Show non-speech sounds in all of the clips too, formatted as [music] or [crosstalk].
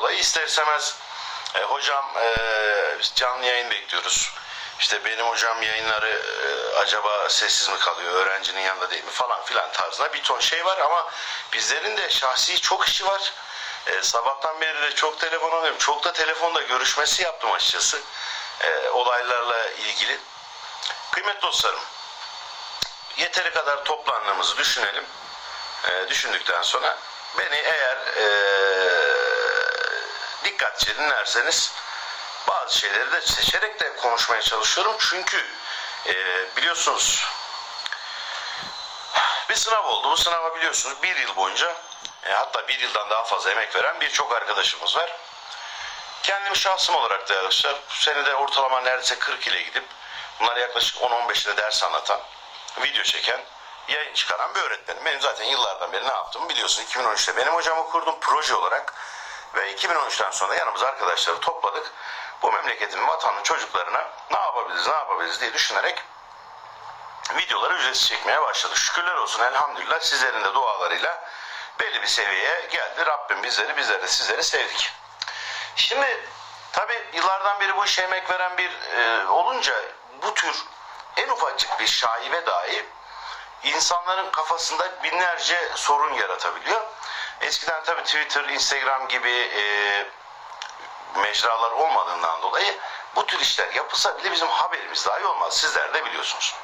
dolayı ister istemez e, hocam e, canlı yayın bekliyoruz. İşte benim hocam yayınları e, acaba sessiz mi kalıyor, öğrencinin yanında değil mi falan filan tarzında bir ton şey var ama bizlerin de şahsi çok işi var. E, sabahtan beri de çok telefon alıyorum. Çok da telefonda görüşmesi yaptım açıkçası. E, olaylarla ilgili. Kıymetli dostlarım, yeteri kadar toplandığımızı düşünelim. E, düşündükten sonra beni eğer e, dikkatli dinlerseniz bazı şeyleri de seçerek de konuşmaya çalışıyorum. Çünkü e, biliyorsunuz bir sınav oldu. Bu sınava biliyorsunuz bir yıl boyunca e, hatta bir yıldan daha fazla emek veren birçok arkadaşımız var. Kendim şahsım olarak da arkadaşlar senede ortalama neredeyse 40 ile gidip bunlar yaklaşık 10-15 ile ders anlatan, video çeken, yayın çıkaran bir öğretmenim. Benim zaten yıllardan beri ne yaptım biliyorsun 2013'te benim hocamı kurdum proje olarak ve 2013'ten sonra yanımıza arkadaşları topladık. Bu memleketin vatanın çocuklarına ne yapabiliriz ne yapabiliriz diye düşünerek videoları ücretsiz çekmeye başladık. Şükürler olsun elhamdülillah sizlerin de dualarıyla belli bir seviyeye geldi. Rabbim bizleri bizleri de sizleri sevdik. Şimdi tabi yıllardan beri bu işe emek veren bir e, olunca bu tür en ufacık bir şaibe dahi insanların kafasında binlerce sorun yaratabiliyor. Eskiden tabi Twitter, Instagram gibi e, mecralar olmadığından dolayı bu tür işler yapılsa bile bizim haberimiz dahi olmaz. Sizler de biliyorsunuz.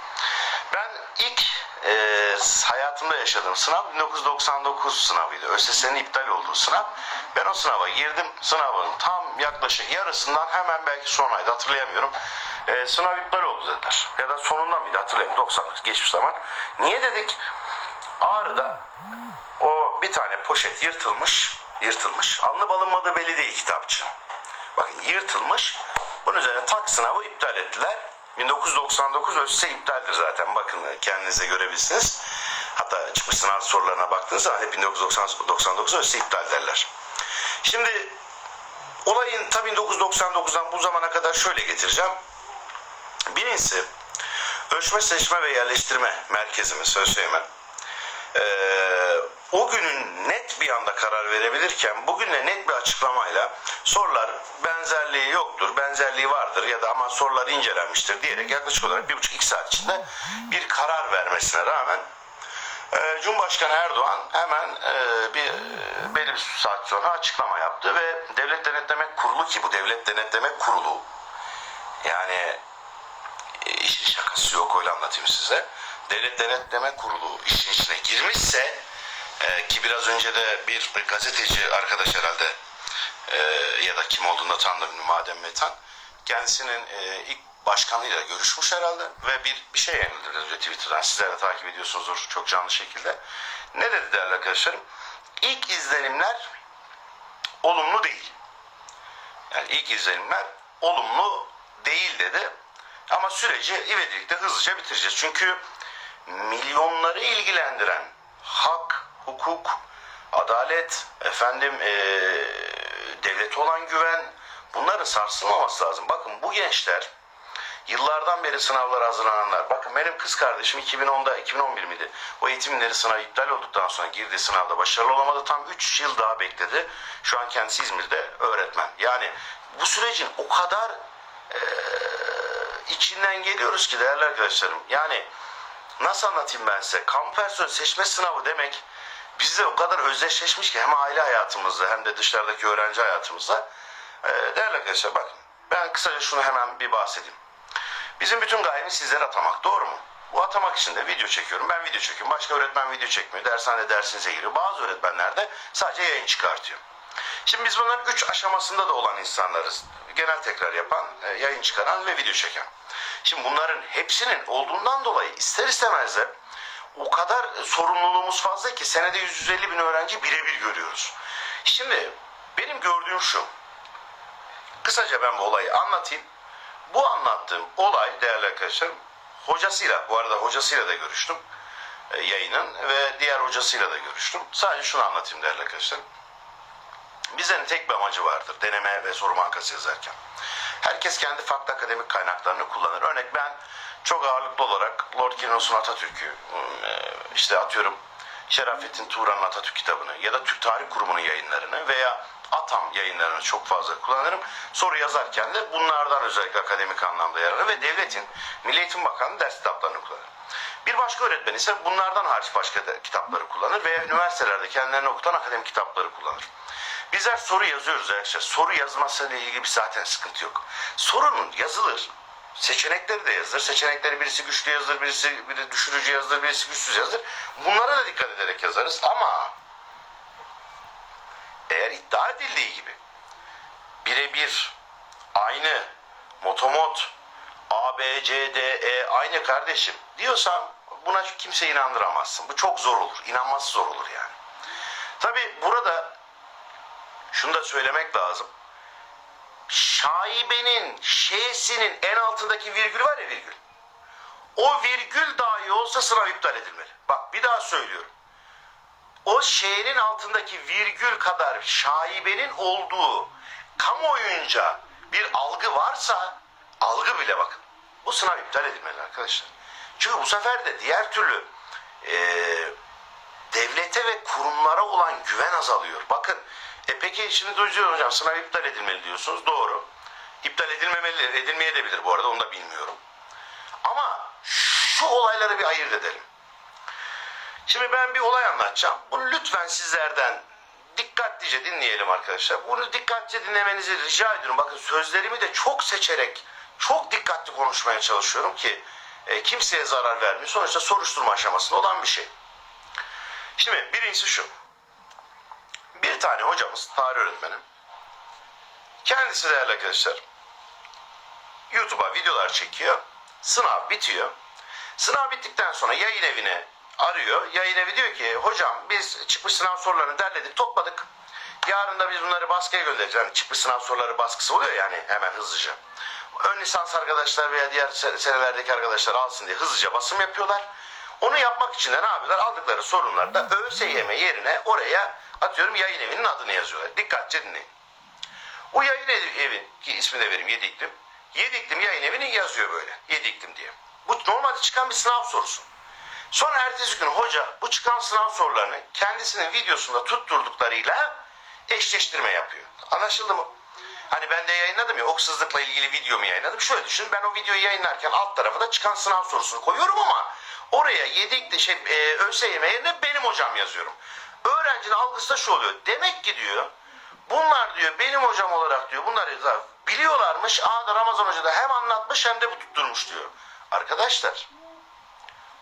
Ben ilk e, hayatımda yaşadığım sınav 1999 sınavıydı. ÖSS'nin iptal olduğu sınav. Ben o sınava girdim. Sınavın tam yaklaşık yarısından hemen belki son ayda hatırlayamıyorum. E, sınav iptal oldu dediler. Ya da sonunda mıydı hatırlayamıyorum. 99 geçmiş zaman. Niye dedik? Ağrı'da tane poşet yırtılmış. Yırtılmış. Alınıp alınmadığı belli değil kitapçı. Bakın yırtılmış. Bunun üzerine tak sınavı iptal ettiler. 1999 ÖSS iptaldir zaten. Bakın kendinize görebilirsiniz. Hatta çıkmış sınav sorularına baktığınız zaman hep 1999 ÖSS iptal derler. Şimdi olayın tabii 1999'dan bu zamana kadar şöyle getireceğim. Birincisi ölçme, seçme ve yerleştirme merkezimiz ÖSYM. Ee, o günün net bir anda karar verebilirken bugünle net bir açıklamayla sorular benzerliği yoktur, benzerliği vardır ya da ama sorular incelenmiştir diyerek yaklaşık olarak bir buçuk iki saat içinde bir karar vermesine rağmen e, Cumhurbaşkanı Erdoğan hemen e, bir belli bir saat sonra açıklama yaptı ve Devlet Denetleme Kurulu ki bu Devlet Denetleme Kurulu yani e, işin şakası yok öyle anlatayım size. Devlet Denetleme Kurulu işin içine girmişse e, ki biraz önce de bir gazeteci arkadaş herhalde e, ya da kim olduğunu da tanıdım Madem Metan kendisinin e, ilk başkanıyla görüşmüş herhalde ve bir bir şey yayınladı Twitter'dan sizler de takip ediyorsunuzdur çok canlı şekilde. Ne dedi değerli arkadaşlarım? İlk izlenimler olumlu değil. Yani ilk izlenimler olumlu değil dedi. Ama süreci ivedilikte hızlıca bitireceğiz. Çünkü milyonları ilgilendiren hak, hukuk, adalet, efendim eee devlete olan güven bunların sarsılmaması lazım. Bakın bu gençler yıllardan beri sınavlara hazırlananlar. Bakın benim kız kardeşim 2010'da 2011 miydi? O eğitimleri sınav iptal olduktan sonra girdiği sınavda başarılı olamadı. Tam 3 yıl daha bekledi. Şu an kendisi İzmir'de öğretmen. Yani bu sürecin o kadar içinden geliyoruz ki değerli arkadaşlarım. Yani nasıl anlatayım ben size? Kamu personel seçme sınavı demek bizde o kadar özdeşleşmiş ki hem aile hayatımızda hem de dışarıdaki öğrenci hayatımızda. Ee, değerli arkadaşlar bakın ben kısaca şunu hemen bir bahsedeyim. Bizim bütün gayemiz sizlere atamak doğru mu? Bu atamak için de video çekiyorum. Ben video çekiyorum. Başka öğretmen video çekmiyor. Dershanede dersinize giriyor. Bazı öğretmenler de sadece yayın çıkartıyor. Şimdi biz bunların üç aşamasında da olan insanlarız. Genel tekrar yapan, e, yayın çıkaran ve video çeken. Şimdi bunların hepsinin olduğundan dolayı ister istemez de o kadar sorumluluğumuz fazla ki senede 150 bin öğrenci birebir görüyoruz. Şimdi benim gördüğüm şu. Kısaca ben bu olayı anlatayım. Bu anlattığım olay değerli arkadaşlarım hocasıyla bu arada hocasıyla da görüştüm e, yayının ve diğer hocasıyla da görüştüm. Sadece şunu anlatayım değerli arkadaşlarım. Bizlerin tek bir amacı vardır deneme ve soru bankası yazarken. Herkes kendi farklı akademik kaynaklarını kullanır. Örnek ben çok ağırlıklı olarak Lord Killinos'un Atatürk'ü, e, işte atıyorum Şerafettin Turan'ın Atatürk kitabını ya da Türk Tarih Kurumu'nun yayınlarını veya Atam yayınlarını çok fazla kullanırım. Soru yazarken de bunlardan özellikle akademik anlamda yararlı ve devletin Milli Eğitim Bakanlığı ders kitaplarını kullanır. Bir başka öğretmen ise bunlardan hariç başka da kitapları kullanır veya üniversitelerde kendilerini okutan akademik kitapları kullanır. Bizler soru yazıyoruz arkadaşlar. Soru yazmasıyla ilgili bir zaten sıkıntı yok. Sorunun yazılır. Seçenekleri de yazılır. Seçenekleri birisi güçlü yazılır, birisi biri düşürücü yazılır, birisi güçsüz yazılır. Bunlara da dikkat ederek yazarız ama eğer iddia edildiği gibi birebir aynı motomot A, B, C, D, E aynı kardeşim diyorsan buna kimse inandıramazsın. Bu çok zor olur. İnanması zor olur yani. Tabi burada şunu da söylemek lazım. Şaibenin, şeysinin en altındaki virgül var ya virgül. O virgül dahi olsa sınav iptal edilmeli. Bak bir daha söylüyorum. O şeyinin altındaki virgül kadar şaibenin olduğu kamuoyunca bir algı varsa algı bile bakın. Bu sınav iptal edilmeli arkadaşlar. Çünkü bu sefer de diğer türlü eee devlete ve kurumlara olan güven azalıyor. Bakın e peki şimdi duyuyor hocam sınav iptal edilmeli diyorsunuz. Doğru. İptal edilmemeli, edilmeye de bilir bu arada onu da bilmiyorum. Ama şu olayları bir ayırt edelim. Şimdi ben bir olay anlatacağım. Bunu lütfen sizlerden dikkatlice dinleyelim arkadaşlar. Bunu dikkatlice dinlemenizi rica ediyorum. Bakın sözlerimi de çok seçerek, çok dikkatli konuşmaya çalışıyorum ki e, kimseye zarar vermiyor. Sonuçta soruşturma aşamasında olan bir şey. Şimdi birincisi şu. Bir tane hocamız, tarih öğretmeni. Kendisi değerli arkadaşlar. YouTube'a videolar çekiyor. Sınav bitiyor. Sınav bittikten sonra yayın evine arıyor. Yayın evi diyor ki hocam biz çıkmış sınav sorularını derledik topladık. Yarın da biz bunları baskıya göndereceğiz. Yani çıkmış sınav soruları baskısı oluyor yani hemen hızlıca. Ön lisans arkadaşlar veya diğer se- senelerdeki arkadaşlar alsın diye hızlıca basım yapıyorlar. Onu yapmak için de ne yapıyorlar? Aldıkları sorunlarda ÖSYM yerine oraya atıyorum yayın evinin adını yazıyorlar. Dikkatli dinleyin. O yayın evi, ki ismini de vereyim 7 iklim. 7 iklim yayın evini yazıyor böyle. 7 iklim diye. Bu normalde çıkan bir sınav sorusu. Sonra ertesi gün hoca bu çıkan sınav sorularını kendisinin videosunda tutturduklarıyla eşleştirme yapıyor. Anlaşıldı mı? Hani ben de yayınladım ya oksuzlukla ilgili videomu yayınladım. Şöyle düşün ben o videoyu yayınlarken alt tarafa da çıkan sınav sorusunu koyuyorum ama oraya yedik şey e, ÖSYM yerine benim hocam yazıyorum. Öğrencinin algısı da şu oluyor. Demek ki diyor bunlar diyor benim hocam olarak diyor bunlar da biliyorlarmış. Aa da Ramazan Hoca da hem anlatmış hem de bu tutturmuş diyor. Arkadaşlar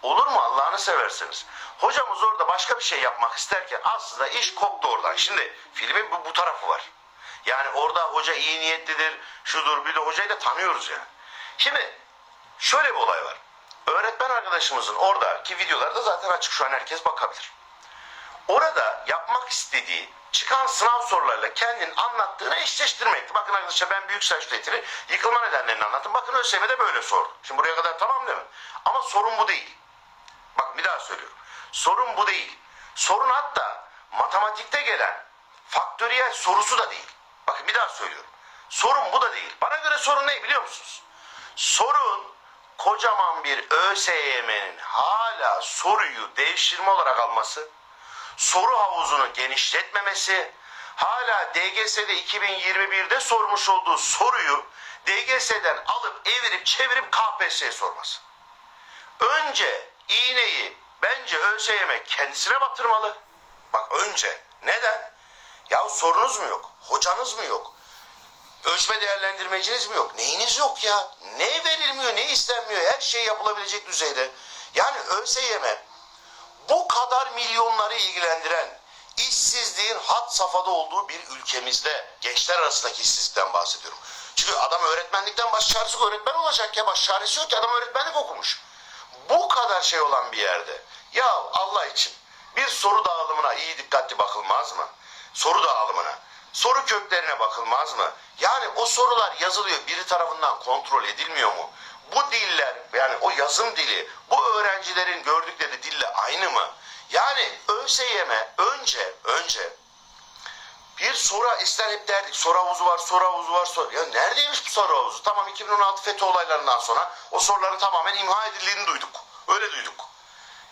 Olur mu Allah'ını seversiniz. Hocamız orada başka bir şey yapmak isterken aslında iş koptu oradan. Şimdi filmin bu, bu tarafı var. Yani orada hoca iyi niyetlidir, şudur bir de hocayı da tanıyoruz yani. Şimdi şöyle bir olay var. Öğretmen arkadaşımızın oradaki videolarda zaten açık şu an herkes bakabilir. Orada yapmak istediği çıkan sınav sorularıyla kendinin anlattığını eşleştirmekti. Bakın arkadaşlar ben büyük saç üretimi yıkılma nedenlerini anlattım. Bakın ÖSYM'de böyle sordu. Şimdi buraya kadar tamam değil mi? Ama sorun bu değil. Bak bir daha söylüyorum. Sorun bu değil. Sorun hatta matematikte gelen faktöriyel sorusu da değil. Bakın bir daha söylüyorum. Sorun bu da değil. Bana göre sorun ne biliyor musunuz? Sorun kocaman bir ÖSYM'nin hala soruyu devşirme olarak alması, soru havuzunu genişletmemesi, hala DGS'de 2021'de sormuş olduğu soruyu DGS'den alıp evirip çevirip KPSS'ye sorması. Önce iğneyi bence ÖSYM kendisine batırmalı. Bak önce. Neden? Ya sorunuz mu yok? Hocanız mı yok? Ölçme değerlendirmeciniz mi yok? Neyiniz yok ya? Ne verilmiyor, ne istenmiyor? Her şey yapılabilecek düzeyde. Yani ÖSYM bu kadar milyonları ilgilendiren işsizliğin hat safhada olduğu bir ülkemizde gençler arasındaki işsizlikten bahsediyorum. Çünkü adam öğretmenlikten baş çaresi öğretmen olacak ya baş çaresi yok ki adam öğretmenlik okumuş. Bu kadar şey olan bir yerde ya Allah için bir soru dağılımına iyi dikkatli bakılmaz mı? Soru dağılımına, soru köklerine bakılmaz mı? Yani o sorular yazılıyor biri tarafından kontrol edilmiyor mu? Bu diller yani o yazım dili bu öğrencilerin gördükleri dille aynı mı? Yani ÖSYM önce önce bir soru ister hep derdik soru havuzu var soru havuzu var soru. Ya neredeymiş bu soru havuzu? Tamam 2016 FETÖ olaylarından sonra o soruların tamamen imha edildiğini duyduk. Öyle duyduk.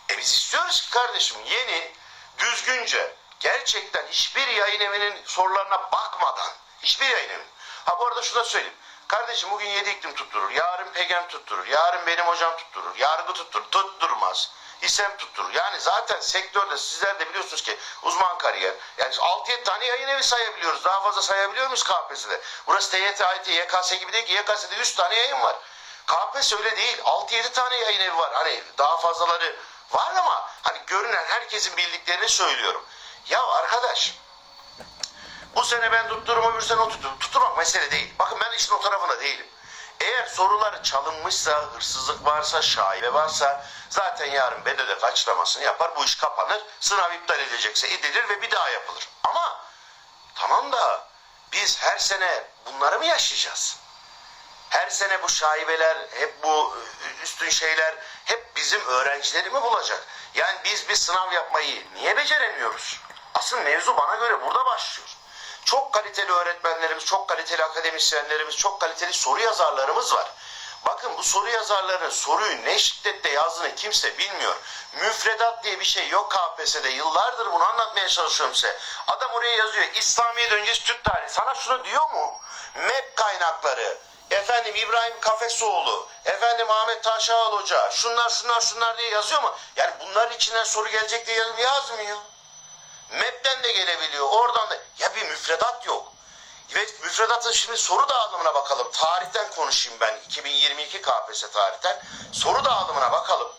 E biz istiyoruz ki kardeşim yeni düzgünce gerçekten hiçbir yayın evinin sorularına bakmadan hiçbir yayın evi. Ha bu arada şunu da söyleyeyim. Kardeşim bugün yedi iklim tutturur. Yarın pegem tutturur. Yarın benim hocam tutturur. Yargı tutturur. Tutturmaz. İSEM tutturur. Yani zaten sektörde sizler de biliyorsunuz ki uzman kariyer. Yani 6-7 tane yayın evi sayabiliyoruz. Daha fazla sayabiliyor muyuz KPSS'de? Burası TYT, AYT, YKS gibi değil ki. YKS'de 100 tane yayın var. KPSS öyle değil. 6-7 tane yayın evi var. Hani daha fazlaları var ama hani görünen herkesin bildiklerini söylüyorum. Ya arkadaş bu sene ben tutturum öbür sene o tutturum. Tutturmak mesele değil. Bakın ben işin o tarafında değilim. Eğer sorular çalınmışsa, hırsızlık varsa, şaibe varsa zaten yarın BDD kaçlamasını yapar. Bu iş kapanır. Sınav iptal edilecekse edilir ve bir daha yapılır. Ama tamam da biz her sene bunları mı yaşayacağız? Her sene bu şaibeler, hep bu üstün şeyler hep bizim öğrencileri mi bulacak? Yani biz bir sınav yapmayı niye beceremiyoruz? Asıl mevzu bana göre burada başlıyor. Çok kaliteli öğretmenlerimiz, çok kaliteli akademisyenlerimiz, çok kaliteli soru yazarlarımız var. Bakın bu soru yazarlarının soruyu ne şiddette yazdığını kimse bilmiyor. Müfredat diye bir şey yok KPSS'de. Yıllardır bunu anlatmaya çalışıyorum size. Adam oraya yazıyor. İslamiyet öncesi Türk tarihi. Sana şunu diyor mu? MEP kaynakları, efendim İbrahim Kafesoğlu, efendim Ahmet Taşağal Hoca, şunlar şunlar şunlar diye yazıyor mu? Yani bunların içinden soru gelecek diye yazmıyor. MEP'ten de gelebiliyor. Oradan da. Ya bir müfredat yok. Ve müfredatın şimdi soru dağılımına bakalım. Tarihten konuşayım ben. 2022 KPSS tarihten. Soru dağılımına bakalım.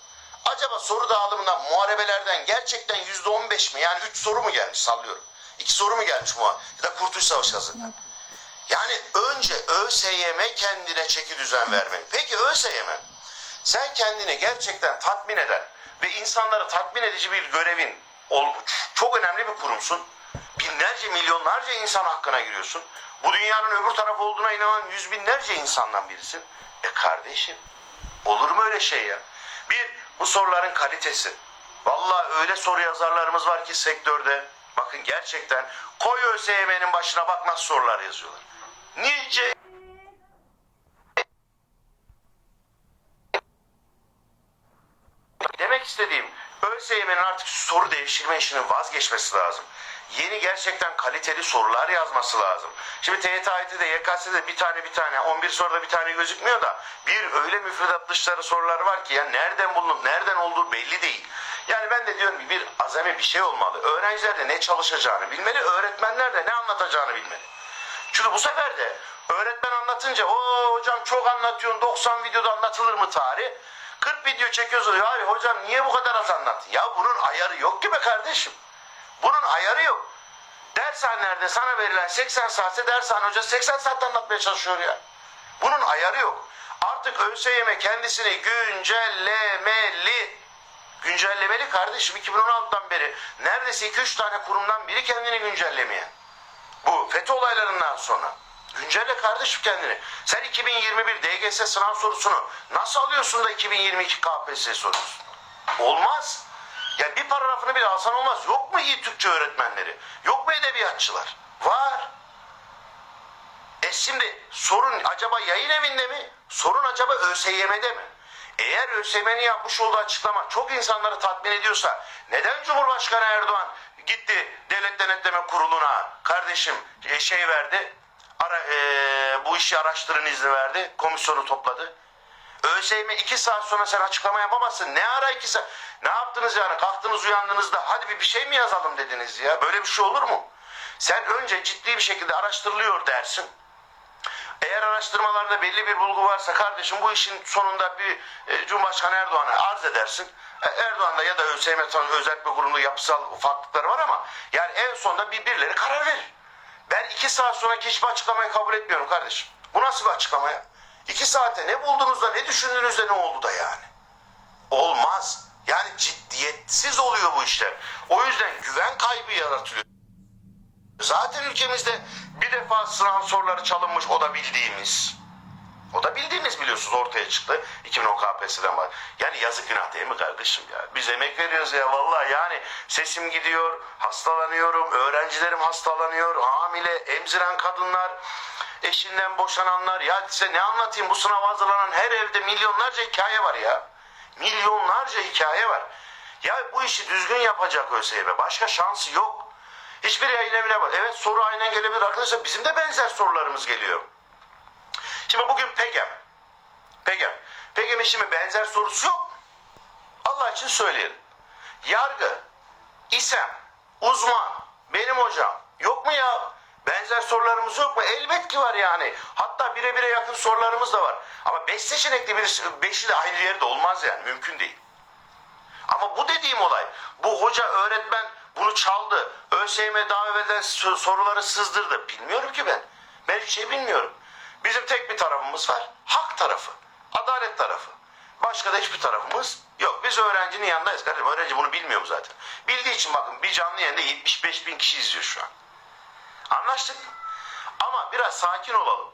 Acaba soru dağılımından muharebelerden gerçekten %15 mi? Yani 3 soru mu gelmiş sallıyorum. 2 soru mu gelmiş muha ya da Kurtuluş Savaşı hazırlığı. Yani önce ÖSYM kendine çeki düzen vermeli. Peki ÖSYM sen kendini gerçekten tatmin eden ve insanları tatmin edici bir görevin çok önemli bir kurumsun. Binlerce milyonlarca insan hakkına giriyorsun. Bu dünyanın öbür tarafı olduğuna inanan yüz binlerce insandan birisin. E kardeşim olur mu öyle şey ya? Bir bu soruların kalitesi. Vallahi öyle soru yazarlarımız var ki sektörde. Bakın gerçekten koy ÖSYM'nin başına bak nasıl sorular yazıyorlar. Nice Demek istediğim ÖSYM'nin artık soru devşirme işinin vazgeçmesi lazım. Yeni gerçekten kaliteli sorular yazması lazım. Şimdi TYT, AYT'de, YKS'de bir tane bir tane 11 soruda bir tane gözükmüyor da bir öyle müfredat dışları sorular var ki ya nereden bulunup nereden olduğu belli değil. Yani ben de diyorum ki bir azami bir şey olmalı. Öğrenciler de ne çalışacağını bilmeli, öğretmenler de ne anlatacağını bilmeli. Çünkü bu sefer de öğretmen anlatınca o hocam çok anlatıyorsun 90 videoda anlatılır mı tarih? 40 video çekiyoruz diyor. Abi hocam niye bu kadar az anlattın? Ya bunun ayarı yok ki be kardeşim. Bunun ayarı yok. Dershanelerde sana verilen 80 saatte dershane hoca 80 saat anlatmaya çalışıyor ya. Bunun ayarı yok. Artık ÖSYM kendisini güncellemeli. Güncellemeli kardeşim 2016'dan beri neredeyse 2-3 tane kurumdan biri kendini güncellemeyen. Bu FETÖ olaylarından sonra. Güncelle kardeşim kendini. Sen 2021 DGS sınav sorusunu nasıl alıyorsun da 2022 KPSS soruyorsun? Olmaz. Ya bir paragrafını bile alsan olmaz. Yok mu iyi Türkçe öğretmenleri? Yok mu edebiyatçılar? Var. E şimdi sorun acaba yayın evinde mi? Sorun acaba ÖSYM'de mi? Eğer ÖSYM'nin yapmış olduğu açıklama çok insanları tatmin ediyorsa neden Cumhurbaşkanı Erdoğan gitti Devlet Denetleme Kurulu'na kardeşim e, şey verdi ara, e, bu işi araştırın izni verdi komisyonu topladı. ÖSYM iki saat sonra sen açıklama yapamazsın. Ne ara iki saat? Ne yaptınız yani? Kalktınız uyandığınızda hadi bir, bir şey mi yazalım dediniz ya? Böyle bir şey olur mu? Sen önce ciddi bir şekilde araştırılıyor dersin. Eğer araştırmalarda belli bir bulgu varsa kardeşim bu işin sonunda bir e, Cumhurbaşkanı Erdoğan'a arz edersin. E, Erdoğan'da ya da ÖSYM özel bir kurumda yapısal farklılıkları var ama yani en sonunda bir birileri karar verir. Ben iki saat sonraki hiçbir açıklamayı kabul etmiyorum kardeşim. Bu nasıl bir açıklama ya? İki saate ne buldunuz da ne düşündünüz de ne oldu da yani? Olmaz. Yani ciddiyetsiz oluyor bu işler. O yüzden güven kaybı yaratılıyor. Zaten ülkemizde bir defa sınav soruları çalınmış o da bildiğimiz. O da bildiğimiz biliyorsunuz ortaya çıktı. 2010 KPSS'den var. Yani yazık günah değil mi kardeşim ya? Biz emek veriyoruz ya vallahi yani sesim gidiyor, hastalanıyorum, öğrencilerim hastalanıyor, hamile, emziren kadınlar, eşinden boşananlar. Ya size ne anlatayım bu sınava hazırlanan her evde milyonlarca hikaye var ya. Milyonlarca hikaye var. Ya bu işi düzgün yapacak ÖSYM. Başka şansı yok. Hiçbir yayın evine bak. Evet soru aynen gelebilir arkadaşlar. Bizim de benzer sorularımız geliyor. Şimdi bugün PEGEM. PEGEM. PEGEM'in şimdi benzer sorusu yok. Allah için söyleyelim. Yargı, İSEM, uzman, benim hocam. Yok mu ya? Benzer sorularımız yok mu? Elbet ki var yani. Hatta bire bire yakın sorularımız da var. Ama beş seçenekli bir beşi de aynı yerde olmaz yani. Mümkün değil. Ama bu dediğim olay, bu hoca öğretmen bunu çaldı. ÖSYM daha evvelden so- soruları sızdırdı. Bilmiyorum ki ben. Ben hiçbir şey bilmiyorum. Bizim tek bir tarafımız var. Hak tarafı. Adalet tarafı. Başka da hiçbir tarafımız yok. Biz öğrencinin yanındayız kardeşim. Öğrenci bunu bilmiyor mu zaten? Bildiği için bakın bir canlı yayında 75 bin kişi izliyor şu an. Anlaştık mı? Ama biraz sakin olalım.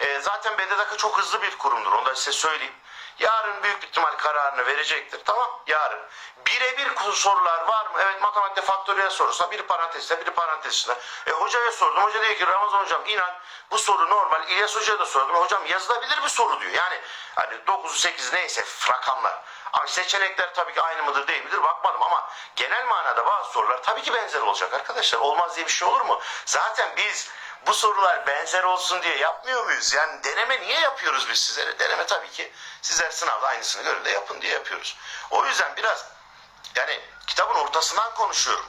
E, zaten BDDK çok hızlı bir kurumdur. Onu da size söyleyeyim. Yarın büyük ihtimal kararını verecektir. Tamam yarın. Birebir sorular var mı? Evet matematikte faktöriyel sorusuna biri parantezde biri parantez içinde. E, hocaya sordum. Hoca diyor ki Ramazan hocam inan bu soru normal. İlyas hocaya da sordum. Hocam yazılabilir bir soru diyor. Yani hani 9'u 8 neyse rakamlar. Ama seçenekler tabii ki aynı mıdır değil midir bakmadım ama genel manada bazı sorular tabii ki benzer olacak arkadaşlar. Olmaz diye bir şey olur mu? Zaten biz bu sorular benzer olsun diye yapmıyor muyuz? Yani deneme niye yapıyoruz biz sizlere? Deneme tabii ki sizler sınavda aynısını görün de yapın diye yapıyoruz. O yüzden biraz yani kitabın ortasından konuşuyorum.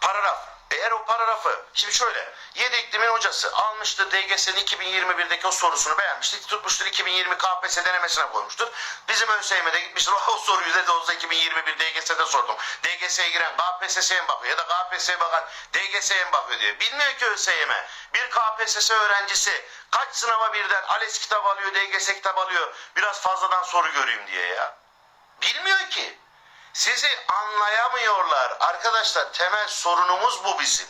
Paragraf. Eğer o paragrafı şimdi şöyle 7 iklimin hocası almıştır DGS'nin 2021'deki o sorusunu beğenmiştir. Tutmuştur 2020 KPSS denemesine koymuştur. Bizim ÖSYM'de gitmiştir. [laughs] O soruyu da olsa 2021 DGS'de sordum. DGS'ye giren KPSS'ye mi bakıyor ya da KPSS'ye bakan DGS'ye mi bakıyor diyor. Bilmiyor ki ÖSYM. Bir KPSS öğrencisi kaç sınava birden ALES kitap alıyor, DGS kitap alıyor. Biraz fazladan soru göreyim diye ya. Bilmiyor ki. Sizi anlayamıyorlar. Arkadaşlar temel sorunumuz bu bizim.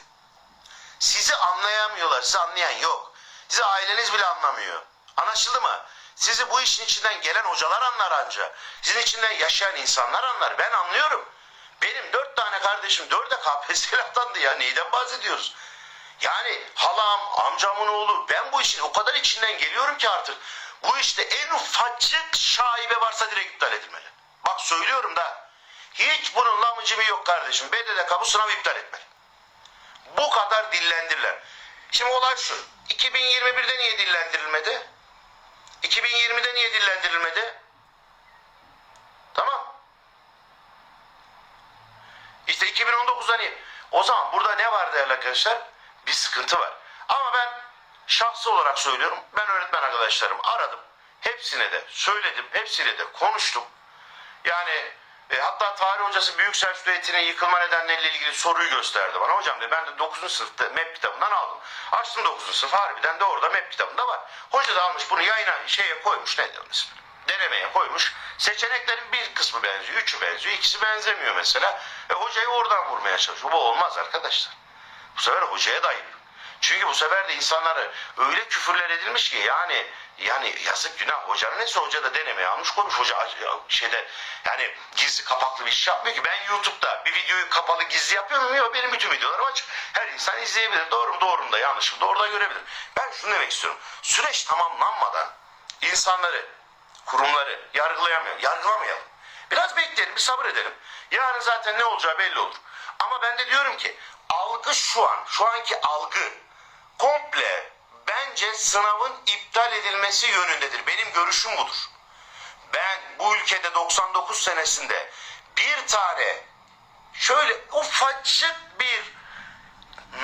Sizi anlayamıyorlar. Sizi anlayan yok. Sizi aileniz bile anlamıyor. Anlaşıldı mı? Sizi bu işin içinden gelen hocalar anlar anca. Sizin içinden yaşayan insanlar anlar. Ben anlıyorum. Benim dört tane kardeşim dörde KPSS'ye atandı ya. Neyden bahsediyoruz? Yani halam, amcamın oğlu ben bu işin o kadar içinden geliyorum ki artık. Bu işte en ufacık şaibe varsa direkt iptal edilmeli. Bak söylüyorum da. Hiç bunun lamıcımı yok kardeşim. BDDK bu sınavı iptal etmeli. Bu kadar dillendirler. Şimdi olay şu. 2021'de niye dillendirilmedi? 2020'de niye dillendirilmedi? Tamam. İşte 2019'da niye? O zaman burada ne var değerli arkadaşlar? Bir sıkıntı var. Ama ben şahsı olarak söylüyorum. Ben öğretmen arkadaşlarım aradım. Hepsine de söyledim. Hepsiyle de konuştum. Yani e, hatta tarih hocası Büyük Selçuk Devleti'nin yıkılma nedenleriyle ilgili soruyu gösterdi bana. Hocam dedi ben de 9. sınıfta MEP kitabından aldım. Açtım 9. sınıf harbiden de orada MEP kitabında var. Hoca da almış bunu yayına şeye koymuş ne ismi? Denemeye koymuş. Seçeneklerin bir kısmı benziyor, üçü benziyor, ikisi benzemiyor mesela. E, hocayı oradan vurmaya çalışıyor. Bu olmaz arkadaşlar. Bu sefer hocaya da ayıp. Çünkü bu sefer de insanları öyle küfürler edilmiş ki yani yani yazık günah hocanın neyse hoca da denemeye almış koymuş hoca şeyde yani gizli kapaklı bir iş yapmıyor ki ben YouTube'da bir videoyu kapalı gizli yapıyor muyum? Yok benim bütün videolarım açık. Her insan izleyebilir. Doğru mu doğru mu da yanlış mı doğru da görebilir. Ben şunu demek istiyorum. Süreç tamamlanmadan insanları kurumları yargılayamıyor. Yargılamayalım. Biraz bekleyelim, bir sabır edelim. Yarın zaten ne olacağı belli olur. Ama ben de diyorum ki algı şu an, şu anki algı komple bence sınavın iptal edilmesi yönündedir. Benim görüşüm budur. Ben bu ülkede 99 senesinde bir tane şöyle ufacık bir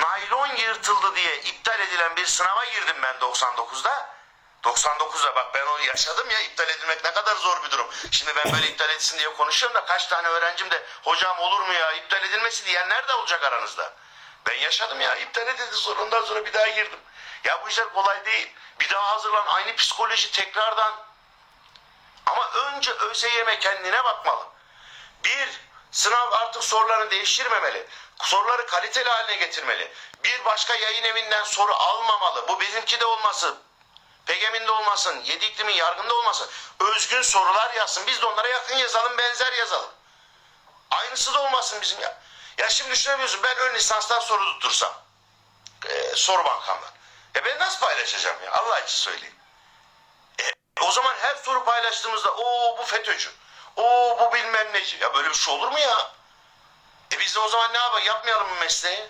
naylon yırtıldı diye iptal edilen bir sınava girdim ben 99'da. 99'da bak ben onu yaşadım ya iptal edilmek ne kadar zor bir durum. Şimdi ben böyle iptal etsin diye konuşuyorum da kaç tane öğrencim de hocam olur mu ya iptal edilmesi diyenler de olacak aranızda. Ben yaşadım ya iptal edildi sonra ondan sonra bir daha girdim. Ya bu işler kolay değil. Bir daha hazırlan aynı psikoloji tekrardan. Ama önce ÖSYM kendine bakmalı. Bir, sınav artık sorularını değiştirmemeli. Soruları kaliteli haline getirmeli. Bir başka yayın evinden soru almamalı. Bu bizimki de olmasın. PGM'in de olmasın. Yedi iklimin yargında olmasın. Özgün sorular yazsın. Biz de onlara yakın yazalım, benzer yazalım. Aynısı da olmasın bizim ya. Ya şimdi düşünebiliyorsun ben ön lisanstan soru tuttursam. E, soru bankamdan. E ben nasıl paylaşacağım ya? Allah için söyleyeyim. E, o zaman her soru paylaştığımızda o bu FETÖ'cü. O bu bilmem neci. Ya böyle bir şey olur mu ya? E biz de o zaman ne yapalım? Yapmayalım bu mesleği.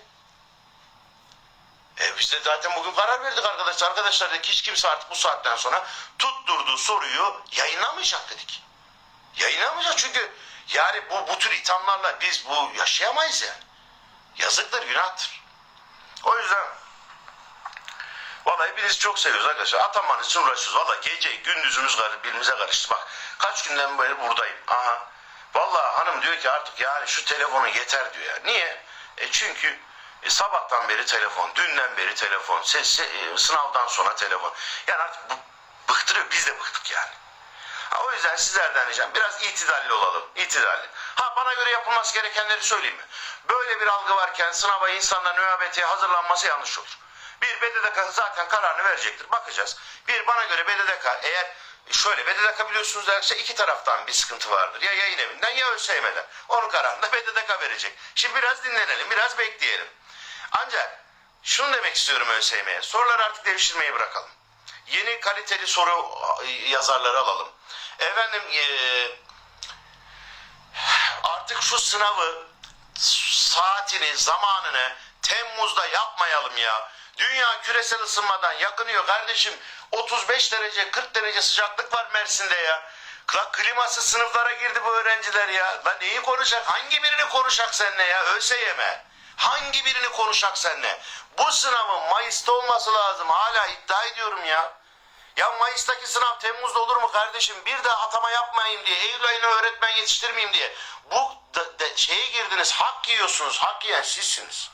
E biz de zaten bugün karar verdik arkadaşlar. Arkadaşlar dedik hiç kimse artık bu saatten sonra tutturduğu soruyu yayınlamayacak dedik. Yayınlamayacak çünkü yani bu, bu tür ithamlarla biz bu yaşayamayız yani. Yazıktır, günahtır. O yüzden Vallahi hepinizi çok seviyoruz arkadaşlar. Atamanız için uğraşıyoruz. Vallahi gece gündüzümüz birbirimize karıştı. Bak kaç günden beri buradayım. Aha. Vallahi hanım diyor ki artık yani şu telefonu yeter diyor ya. Niye? E çünkü e, sabahtan beri telefon, dünden beri telefon, ses, e, sınavdan sonra telefon. Yani artık bu, bıktırıyor. Biz de bıktık yani. O yüzden sizlerden ricam biraz itidalli olalım. İtidalli. Ha bana göre yapılması gerekenleri söyleyeyim mi? Böyle bir algı varken sınava insanların ÖABT'ye hazırlanması yanlış olur. Bir BDDK zaten kararını verecektir. Bakacağız. Bir bana göre BDDK eğer şöyle BDDK biliyorsunuz derse iki taraftan bir sıkıntı vardır. Ya yayın evinden ya ÖSYM'den. Onun kararını da BDDK verecek. Şimdi biraz dinlenelim, biraz bekleyelim. Ancak şunu demek istiyorum ÖSYM'ye. Soruları artık devşirmeyi bırakalım. Yeni kaliteli soru yazarları alalım. Efendim eee, artık şu sınavı saatini, zamanını Temmuz'da yapmayalım ya. Dünya küresel ısınmadan yakınıyor kardeşim. 35 derece, 40 derece sıcaklık var Mersin'de ya. La kliması sınıflara girdi bu öğrenciler ya. La neyi konuşacak? Hangi birini konuşacak seninle ya? ÖSYM. Hangi birini konuşacak seninle? Bu sınavın Mayıs'ta olması lazım. Hala iddia ediyorum ya. Ya Mayıs'taki sınav Temmuz'da olur mu kardeşim? Bir de atama yapmayayım diye, Eylül ayına öğretmen yetiştirmeyeyim diye. Bu da- da- şeye girdiniz, hak yiyorsunuz. Hak yiyen sizsiniz.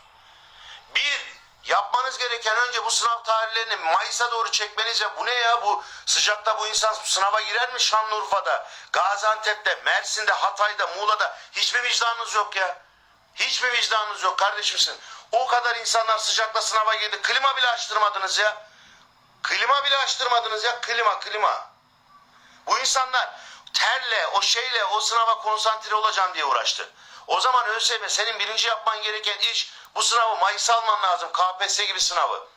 Bir, yapmanız gereken önce bu sınav tarihlerini Mayıs'a doğru çekmeniz ya. Bu ne ya bu sıcakta bu insan sınava girer mi Şanlıurfa'da, Gaziantep'te, Mersin'de, Hatay'da, Muğla'da? Hiç mi vicdanınız yok ya? Hiç mi vicdanınız yok kardeşimsin? O kadar insanlar sıcakta sınava girdi. Klima bile açtırmadınız ya. Klima bile açtırmadınız ya. Klima, klima. Bu insanlar terle, o şeyle, o sınava konsantre olacağım diye uğraştı. O zaman ÖSYM senin birinci yapman gereken iş bu sınavı Mayıs'a alman lazım. KPSS gibi sınavı.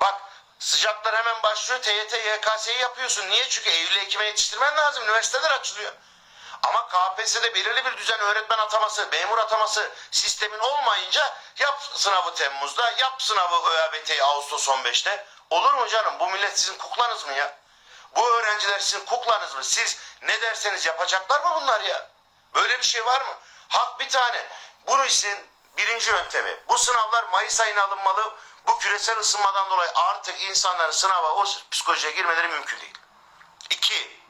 Bak sıcaklar hemen başlıyor. TYT, YKS'yi yapıyorsun. Niye? Çünkü Eylül Ekim'e yetiştirmen lazım. Üniversiteler açılıyor. Ama KPSS'de belirli bir düzen öğretmen ataması, memur ataması sistemin olmayınca yap sınavı Temmuz'da, yap sınavı ÖABT'yi Ağustos 15'te. Olur mu canım? Bu millet sizin kuklanız mı ya? Bu öğrenciler sizin kuklanız mı? Siz ne derseniz yapacaklar mı bunlar ya? Böyle bir şey var mı? Hak bir tane. Bunu için birinci yöntemi. Bu sınavlar Mayıs ayına alınmalı. Bu küresel ısınmadan dolayı artık insanların sınava o psikolojiye girmeleri mümkün değil. İki,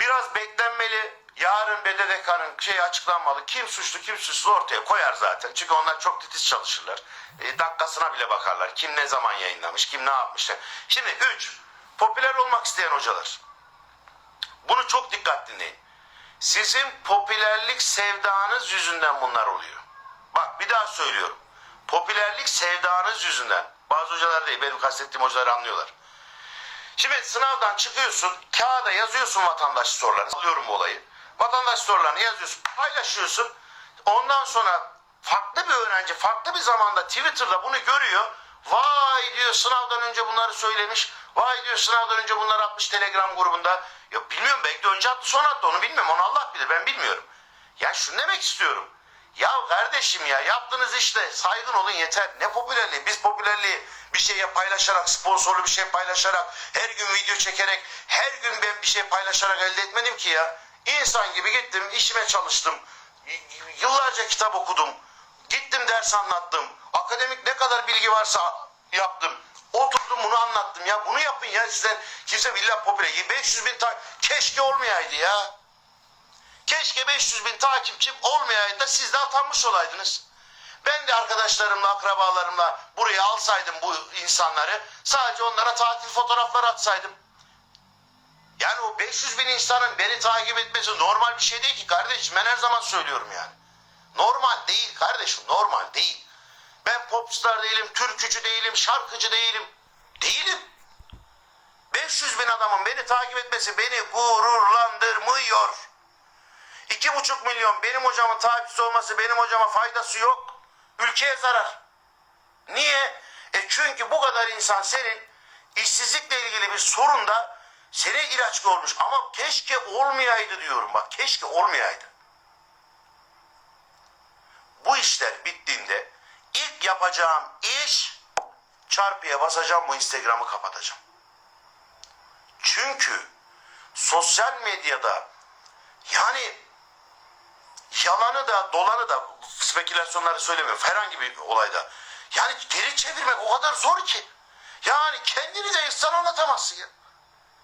biraz beklenmeli. Yarın BDDK'nın şeyi açıklanmalı. Kim suçlu kim suçsuz ortaya koyar zaten. Çünkü onlar çok titiz çalışırlar. E, dakikasına bile bakarlar. Kim ne zaman yayınlamış, kim ne yapmış. Şimdi üç, popüler olmak isteyen hocalar. Bunu çok dikkat dinleyin. Sizin popülerlik sevdanız yüzünden bunlar oluyor. Bak bir daha söylüyorum. Popülerlik sevdanız yüzünden. Bazı hocalar değil, benim kastettiğim hocalar anlıyorlar. Şimdi sınavdan çıkıyorsun, kağıda yazıyorsun vatandaş sorularını. Alıyorum bu olayı. Vatandaş sorularını yazıyorsun, paylaşıyorsun. Ondan sonra farklı bir öğrenci farklı bir zamanda Twitter'da bunu görüyor. Vay diyor sınavdan önce bunları söylemiş. Vay diyor sınavdan önce bunları atmış Telegram grubunda. Ya bilmiyorum belki de önce attı sonra attı onu bilmiyorum. Onu Allah bilir ben bilmiyorum. Ya şunu demek istiyorum. Ya kardeşim ya yaptığınız işte saygın olun yeter. Ne popülerliği? Biz popülerliği bir şeye paylaşarak, sponsorlu bir şey paylaşarak, her gün video çekerek, her gün ben bir şey paylaşarak elde etmedim ki ya. İnsan gibi gittim, işime çalıştım. Yıllarca kitap okudum. Gittim ders anlattım. Akademik ne kadar bilgi varsa yaptım. Oturdum bunu anlattım ya. Bunu yapın ya sizden. Kimse billah popüler. 500 bin ta keşke olmayaydı ya. Keşke 500 bin takipçim olmayaydı da siz de atanmış olaydınız. Ben de arkadaşlarımla, akrabalarımla buraya alsaydım bu insanları. Sadece onlara tatil fotoğrafları atsaydım. Yani o 500 bin insanın beni takip etmesi normal bir şey değil ki kardeşim. Ben her zaman söylüyorum yani. Normal değil kardeşim, normal değil. Ben popstar değilim, türkücü değilim, şarkıcı değilim. Değilim. 500 bin adamın beni takip etmesi beni gururlandırmıyor. İki buçuk milyon benim hocamın takipçisi olması benim hocama faydası yok. Ülkeye zarar. Niye? E çünkü bu kadar insan senin işsizlikle ilgili bir sorunda seni ilaç olmuş. Ama keşke olmayaydı diyorum bak keşke olmayaydı. bu işler bittiğinde ilk yapacağım iş çarpıya basacağım bu Instagram'ı kapatacağım. Çünkü sosyal medyada yani yalanı da dolanı da spekülasyonları söylemiyorum herhangi bir olayda. Yani geri çevirmek o kadar zor ki. Yani kendini de insan anlatamazsın ya.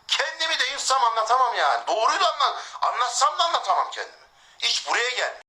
Kendimi de insan anlatamam yani. Doğruyu da anlat, anlatsam da anlatamam kendimi. İş buraya gelmiş.